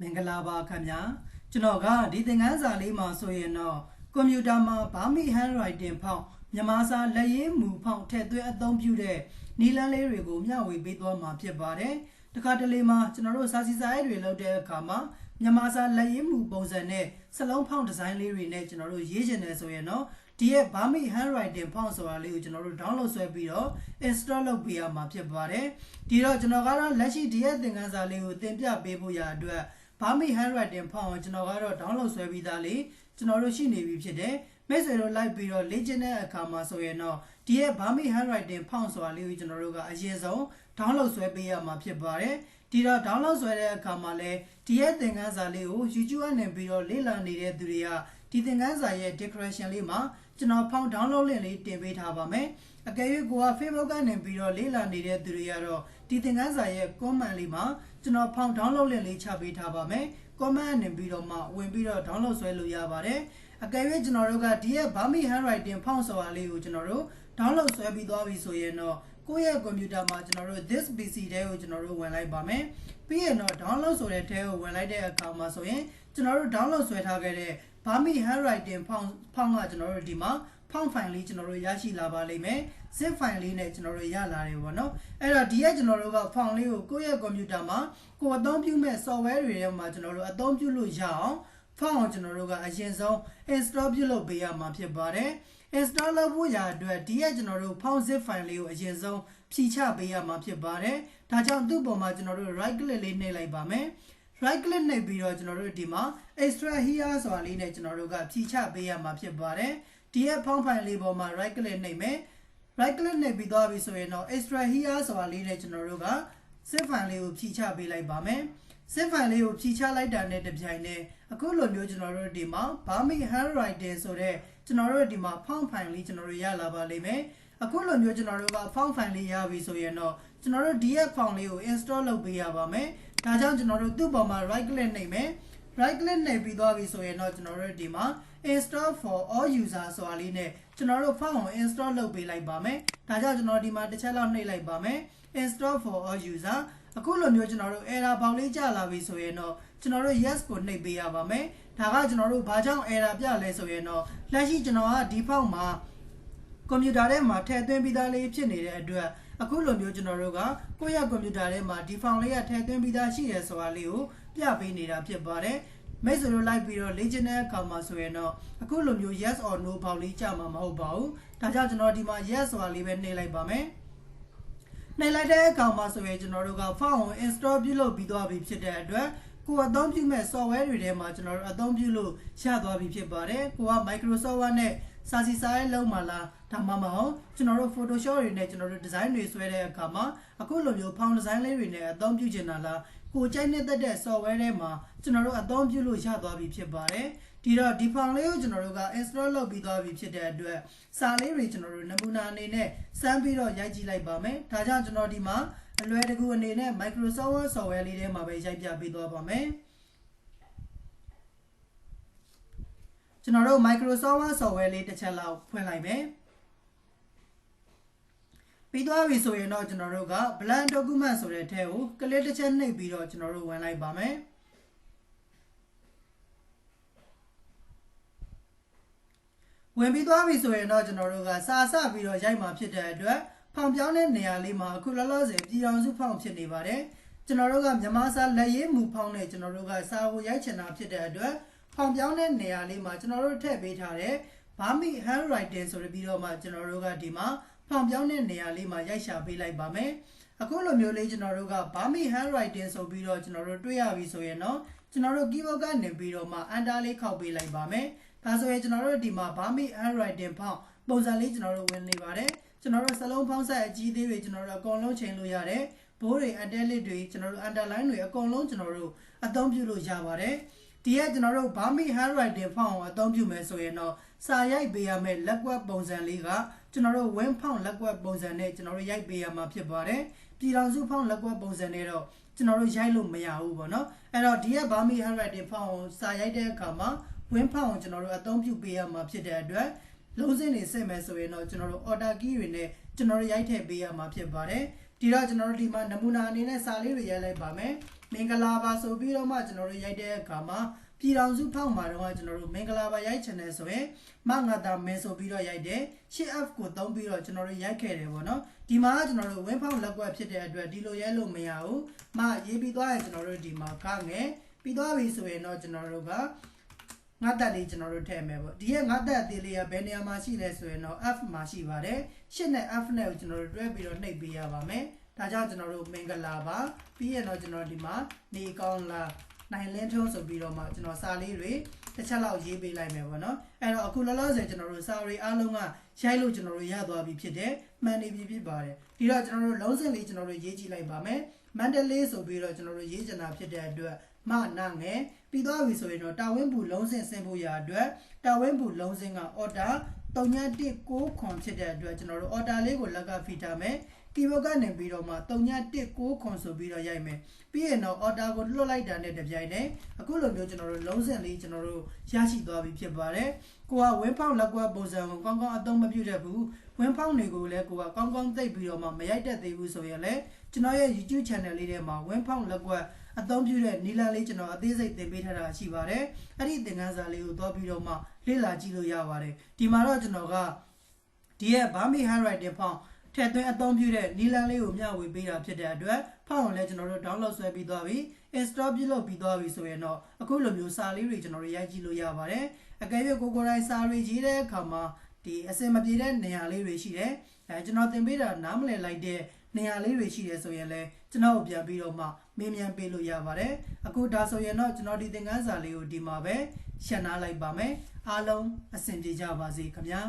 မင်္ဂလာပါခင်ဗျာကျွန်တော်ကဒီသင်ခန်းစာလေးမှာဆိုရင်တော့ကွန်ပျူတာမှာဘာမီ handwriting ဖောက်မြန်မာစာလက်ရေးမူဖောက်ထည့်သွင်းအသုံးပြုတဲ့နီလန်းလေးတွေကိုမျှဝေပေးသွားမှာဖြစ်ပါတယ်တခါတလေမှာကျွန်တော်တို့စာစီစာရေးတွေလုပ်တဲ့အခါမှာမြန်မာစာလက်ရေးမူပုံစံနဲ့စလုံးဖောက်ဒီဇိုင်းလေးတွေနဲ့ကျွန်တော်တို့ရေးချင်တယ်ဆိုရင်တော့ဒီရဲ့ Burmese handwriting font ဆိုတာလေးကိုကျွန်တော်တို့ download ဆွဲပြီးတော့ install လုပ်ပေးရမှာဖြစ်ပါတယ်ဒီတော့ကျွန်တော်ကတော့လက်ရှိဒီရဲ့သင်ခန်းစာလေးကိုသင်ပြပေးဖို့ရအတွက် Burmese handwriting font ကိုကျွန်တော်ကတော့ download ဆွဲပြီးသားလေးကျွန်တော်တို့ရှိနေပြီဖြစ်တယ်မိတ်ဆွေတို့လိုက်ပြီးတော့လေ့ကျင့်တဲ့အခါမှာဆိုရင်တော့ဒီရဲ့ Burmese handwriting font ဆိုတာလေးကိုကျွန်တော်တို့ကအရင်ဆုံး download ဆွဲပေးရမှာဖြစ်ပါတယ်ဒီတော့ download ဆွဲတဲ့အခါမှာလဲဒီရဲ့သင်ခန်းစာလေးကို YouTube ကနေပြီးတော့လေ့လာနေတဲ့သူတွေကဒီသင်ခန်းစာရဲ့ description လေးမှာ ကျွန်တော်ဖောင် download link လေးတင်ပေးထားပါမယ်အကယ်၍ကိုက Facebook ကနေပြီးတော့လေ့လာနေတဲ့သူတွေကတော့ဒီသင်ခန်းစာရဲ့ comment လေးမှာကျွန်တော်ဖောင် download link လေးချပေးထားပါမယ် comment နဲ့ပြီးတော့မှဝင်ပြီးတော့ download ဆွဲလို့ရပါတယ်အကယ်၍ကျွန်တော်တို့ကဒီရဲ့ Burmese handwriting ဖောင်ဆိုတာလေးကိုကျွန်တော်တို့ download ဆွဲပြီးသွားပြီဆိုရင်တော့ကိုယ့်ရဲ့ကွန်ပျူတာမှာကျွန်တော်တို့ this PC တဲကိုကျွန်တော်တို့ဝင်လိုက်ပါမယ်ပြီးရင်တော့ download ဆိုတဲ့တဲကိုဝင်လိုက်တဲ့အခါမှာဆိုရင် ကျွန်တော်တို့ download ဆွဲထားခဲ့တဲ့ Burmese handwriting ဖောင်ဖောင်ကကျွန်တော်တို့ဒီမှာဖောင် file လေးကျွန်တော်တို့ရရှိလာပါလိမ့်မယ် zip file လေးနဲ့ကျွန်တော်တို့ရလာတယ်ပေါ့နော်အဲ့တော့ဒီရဲ့ကျွန်တော်တို့က file လေးကိုကိုယ့်ရဲ့ကွန်ပျူတာမှာကိုယ်အသုံးပြုမဲ့ software တွေထဲမှာကျွန်တော်တို့အသုံးပြုလို့ရအောင် file ကိုကျွန်တော်တို့ကအရင်ဆုံး install ပြုလုပ်ပေးရမှာဖြစ်ပါတယ် install လုပ်ဖို့ရာအတွက်ဒီရဲ့ကျွန်တော်တို့ file zip file လေးကိုအရင်ဆုံးဖြီချပေးရမှာဖြစ်ပါတယ်ဒါကြောင့်သူ့ပုံမှာကျွန်တော်တို့ right click လေးနှိပ်လိုက်ပါမယ် right click နှိပ်ပြီးတော့ကျွန်တော်တို့ဒီမှာ extra here ဆိုတာလေးနဲ့ကျွန်တော်တို့ကဖြီချပေးရမှာဖြစ်ပါတယ်ဒီရဲ့ file file လေးပေါ်မှာ right click နှိပ်မယ် right click နှိပ်ပြီးသွားပြီဆိုရင်တော့ extra here ဆိုတာလေးနဲ့ကျွန်တော်တို့က zip file လေးကိုဖြီချပေးလိုက်ပါမယ် zip file လေးကိုဖြီချလိုက်တာနဲ့တပြိုင်နက်အခုလိုမျိုးကျွန်တော်တို့ဒီမှာ Burmese handwriting ဆိုတဲ့ကျွန်တော်တို့ဒီမှာ font file လေးကျွန်တော်တို့ရလာပါလိမ့်မယ်အခုလိုမျိုးကျွန်တော်တို့က font file လေးရပြီဆိုရင်တော့ကျွန်တော်တို့ဒီရဲ့ font လေးကို install လုပ်ပေးရပါမယ် ဒါကြောင့်ကျွန်တော်တို့သူ့ပေါ်မှာ right click နှိပ်မယ် right click နှိပ်ပြီးသွားပြီဆိုရင်တော့ကျွန်တော်တို့ဒီမှာ install for all user ဆိုတာလေးနဲ့ကျွန်တော်တို့ font ကို install လုပ်ပေးလိုက်ပါမယ်ဒါကြောင့်ကျွန်တော်ဒီမှာတစ်ချက်လောက်နှိပ်လိုက်ပါမယ် install for all user အခုလိုမျိုးကျွန်တော်တို့ error ပေါက်လေးကြာလာပြီဆိုရင်တော့ကျွန်တော်တို့ yes ကိုနှိပ်ပေးရပါမယ်ဒါကကျွန်တော်တို့ဘာကြောင့် error ပြလဲဆိုရင်တော့လက်ရှိကျွန်တော်ကဒီ font မှာ ကွန်ပျူတာထဲမှာထည့်သွင်းပြီးသားလေးဖြစ်နေတဲ့အတွက်အခုလိုမျိုးကျွန်တော်တို့ကကိုယ့်ရဲ့ကွန်ပျူတာထဲမှာဒီ font လေးကထည့်သွင်းပြီးသားရှိတယ်ဆိုတာလေးကိုပြပေးနေတာဖြစ်ပါတယ်မိတ်ဆွေတို့လိုက်ပြီးတော့လေ့ကျင့်တဲ့အခါမှာဆိုရင်တော့အခုလိုမျိုး yes or no ပေါက်လေးကြာမှာမဟုတ်ပါဘူးဒါကြောင့်ကျွန်တော်ဒီမှာ yes ဆိုတာလေးပဲနှိပ်လိုက်ပါမယ်နှိပ်လိုက်တဲ့အခါမှာဆိုရင်ကျွန်တော်တို့က font ကို install ပြုလုပ်ပြီးသွားပြီဖြစ်တဲ့အတွက် ကိုအသုံးပြုမဲ့ software တွေထဲမှာကျွန်တော်တို့အသုံးပြုလို့ရသွားပြီဖြစ်ပါတယ်ကိုက Microsoft Word နဲ့စာစီစာရေးလုံးမှာလားဒါမှမဟုတ်ကျွန်တော်တို့ Photoshop တွေနဲ့ကျွန်တော်တို့ design တွေဆွဲတဲ့အခါမှာအခုလိုမျိုး font design လေးတွေနဲ့အသုံးပြုချင်တာလားကိုကြိုက်နေတဲ့တဲ့ software ထဲမှာကျွန်တော်တို့အသုံးပြုလို့ရသွားပြီဖြစ်ပါတယ်ဒီတော့ဒီ font လေးကိုကျွန်တော်တို့က install လုပ်ပြီးသွားပြီဖြစ်တဲ့အတွက်စာလေးတွေကျွန်တော်တို့နမူနာအနေနဲ့စမ်းပြီးတော့ရိုက်ကြည့်လိုက်ပါမယ်ဒါကြောင့်ကျွန်တော်ဒီမှာ အလွယ်တကူအနေနဲ့ Microsoft Word software လေးထဲမှာပဲရိုက်ပြပေးသွားပါမယ်ကျွန်တော်တို့ Microsoft Word software လေးတစ်ချက်လောက်ဖွင့်လိုက်မယ်ပြီးသွားပြီဆိုရင်တော့ကျွန်တော်တို့က blank document ဆိုတဲ့အထက်ကိုကလစ်တစ်ချက်နှိပ်ပြီးတော့ကျွန်တော်တို့ဝင်လိုက်ပါမယ်ဝင်ပြီးသွားပြီဆိုရင်တော့ကျွန်တော်တို့ကစာစပြီးတော့ရိုက်မှာဖြစ်တဲ့အတွက် ဖောင်ပြောင်းတဲ့နေရာလေးမှာအခုလောလောဆယ်ပြည်အောင်စုဖောင်ဖြစ်နေပါတယ်ကျွန်တော်တို့ကမြန်မာစာလက်ရေးမူဖောင်နဲ့ကျွန်တော်တို့ကစာကိုရိုက်ချင်တာဖြစ်တဲ့အတွက်ဖောင်ပြောင်းတဲ့နေရာလေးမှာကျွန်တော်တို့ထည့်ပေးထားတဲ့ Burmese handwriting ဆိုပြီးတော့မှကျွန်တော်တို့ကဒီမှာဖောင်ပြောင်းတဲ့နေရာလေးမှာရိုက်ရှာပေးလိုက်ပါမယ်အခုလိုမျိုးလေးကျွန်တော်တို့က Burmese handwriting ဆိုပြီးတော့ကျွန်တော်တို့တွေ့ရပြီဆိုရင်တော့ကျွန်တော်တို့ keyboard ကနေပြီးတော့မှ enter လေးခောက်ပေးလိုက်ပါမယ်ဒါဆိုရင်ကျွန်တော်တို့ဒီမှာ Burmese handwriting ဖောင်ပုံစံလေးကျွန်တော်တို့ဝင်နေပါတယ် ကျွန်တော်တို့စလုံးဖောင်းဆက်အကြီးသေးတွေကျွန်တော်တို့အကုန်လုံးချိန်လို့ရတယ်ဘိုးတွေ italic တွေကျွန်တော်တို့ underline တွေအကုန်လုံးကျွန်တော်တို့အသုံးပြုလို့ရပါတယ်ဒီကကျွန်တော်တို့ Burmese handwriting font ကိုအသုံးပြုမယ်ဆိုရင်တော့စာရိုက်ပေးရမယ့်လက်ကွက်ပုံစံလေးကကျွန်တော်တို့ win font လက်ကွက်ပုံစံနဲ့ကျွန်တော်တို့ရိုက်ပေးရမှာဖြစ်ပါတယ်ပြည်တော်စု font လက်ကွက်ပုံစံနဲ့တော့ကျွန်တော်တို့ရိုက်လို့မရဘူးပေါ့နော်အဲ့တော့ဒီက Burmese handwriting font ကိုစာရိုက်တဲ့အခါမှာ win font ကိုကျွန်တော်တို့အသုံးပြုပေးရမှာဖြစ်တဲ့အတွက် လုံးစင်းနေစစ်မယ်ဆိုရင်တော့ကျွန်တော်တို့ order key တွေနဲ့ကျွန်တော်တို့ရိုက်ထည့်ပေးရမှာဖြစ်ပါတယ်ဒီတော့ကျွန်တော်တို့ဒီမှာနမူနာအနေနဲ့စာလေးတွေရိုက်လိုက်ပါမယ်မင်္ဂလာပါဆိုပြီးတော့မှကျွန်တော်တို့ရိုက်တဲ့အခါမှာပြည်တော်စုဖောက်မှာတော့ကျွန်တော်တို့မင်္ဂလာပါရိုက်ချင်တယ်ဆိုရင်မငါတာမင်းဆိုပြီးတော့ရိုက်တယ် shift F ကိုသုံးပြီးတော့ကျွန်တော်တို့ရိုက်ခဲ့တယ်ပေါ့နော်ဒီမှာကျွန်တော်တို့ဝင်းဖောက်လက်ကွက်ဖြစ်တဲ့အတွက်ဒီလိုရိုက်လို့မရဘူးမရေးပြီးသွားရင်ကျွန်တော်တို့ဒီမှာကငယ်ပြီးသွားပြီဆိုရင်တော့ကျွန်တော်တို့က ငါတက်လေးကျွန်တော်တို့ထည့်မယ်ပေါ့ဒီရဲ့ငါတက်အသေးလေးကဘယ်နေရာမှာရှိလဲဆိုရင်တော့ F မှာရှိပါတယ်ရှစ်နဲ့ F နဲ့ကိုကျွန်တော်တို့တွဲပြီးတော့နှိပ်ပေးရပါမယ်ဒါကြောင့်ကျွန်တော်တို့မင်္ဂလာပါပြီးရင်တော့ကျွန်တော်ဒီမှာနေကောင်းလားနိုင်လင်းထုံးဆိုပြီးတော့မှကျွန်တော်စာလေးတွေတစ်ချက်လောက်ရေးပေးလိုက်မယ်ပေါ့နော်အဲ့တော့အခုလောလောဆယ်ကျွန်တော်တို့စာရီအားလုံးကရိုက်လို့ကျွန်တော်တို့ရသွားပြီဖြစ်တယ်မှန်နေပြီဖြစ်ပါတယ်ဒီတော့ကျွန်တော်တို့လုံးစင်လေးကျွန်တော်တို့ရေးကြည့်လိုက်ပါမယ်မန္တလေးဆိုပြီးတော့ကျွန်တော်တို့ရေးချင်တာဖြစ်တဲ့အတွက် မနာငယ်ပြီးသွားပြီဆိုရင်တော့တာဝင်းဘူးလုံးစင်ဆင်ဖို့ရာအတွက်တာဝင်းဘူးလုံးစင်ကအော်တာ316ခွန်ဖြစ်တဲ့အတွက်ကျွန်တော်တို့အော်တာလေးကိုလက်ကဖီထားမယ်ကီဘုတ်ကနေပြီးတော့မှ316ခွန်ဆိုပြီးတော့ရိုက်မယ်ပြီးရင်တော့အော်တာကိုလွှတ်လိုက်တာနဲ့တပြိုင်တည်းအခုလိုမျိုးကျွန်တော်တို့လုံးစင်လေးကျွန်တော်တို့ရရှိသွားပြီဖြစ်ပါတယ်ကိုကဝင်းဖောက်လက်ကွက်ပုံစံကိုကောင်းကောင်းအသုံးမပြုတတ်ဘူးဝင်းဖောက်တွေကိုလည်းကိုကကောင်းကောင်းသိပ်ပြီးတော့မှမရိုက်တတ်သေးဘူးဆိုရင်လည်းကျွန်တော်ရဲ့ YouTube channel လေးထဲမှာဝင်းဖောက်လက်ကွက် အသုံးပြုတဲ့နီလာလေးကျွန်တော်အသေးစိတ်သင်ပေးထားတာရှိပါတယ်အဲ့ဒီသင်ခန်းစာလေးကိုသွားပြီးတော့မှလေ့လာကြည့်လို့ရပါတယ်ဒီမှာတော့ကျွန်တော်ကဒီရဲ့ Bami handwriting font ထည့်သွင်းအသုံးပြုတဲ့နီလန်လေးကိုမျှဝေပေးတာဖြစ်တဲ့အတွက်ဖောင်းကိုလည်းကျွန်တော်တို့ download ဆွဲပြီးသွားပြီ install ပြုလုပ်ပြီးသွားပြီဆိုရင်တော့အခုလိုမျိုးစာလေးတွေကျွန်တော်တို့ရိုက်ကြည့်လို့ရပါတယ်အကယ်၍ကိုကိုယ်တိုင်စာတွေရေးတဲ့အခါမှာဒီအစင်မပြေတဲ့နေရာလေးတွေရှိတယ်အဲကျွန်တော်သင်ပေးတာနားမလည်လိုက်တဲ့ နေရာလေးတွေရှိတယ်ဆိုရင်လည်းကျွန်တော်ကိုပြန်ပြီးတော့မှမေးမြန်းပေးလို့ရပါတယ်အခုဒါဆိုရင်တော့ကျွန်တော်ဒီသင်ခန်းစာလေးကိုဒီမှာပဲရှင်းနာလိုက်ပါမယ်အားလုံးအဆင်ပြေကြပါစေခင်ဗျာ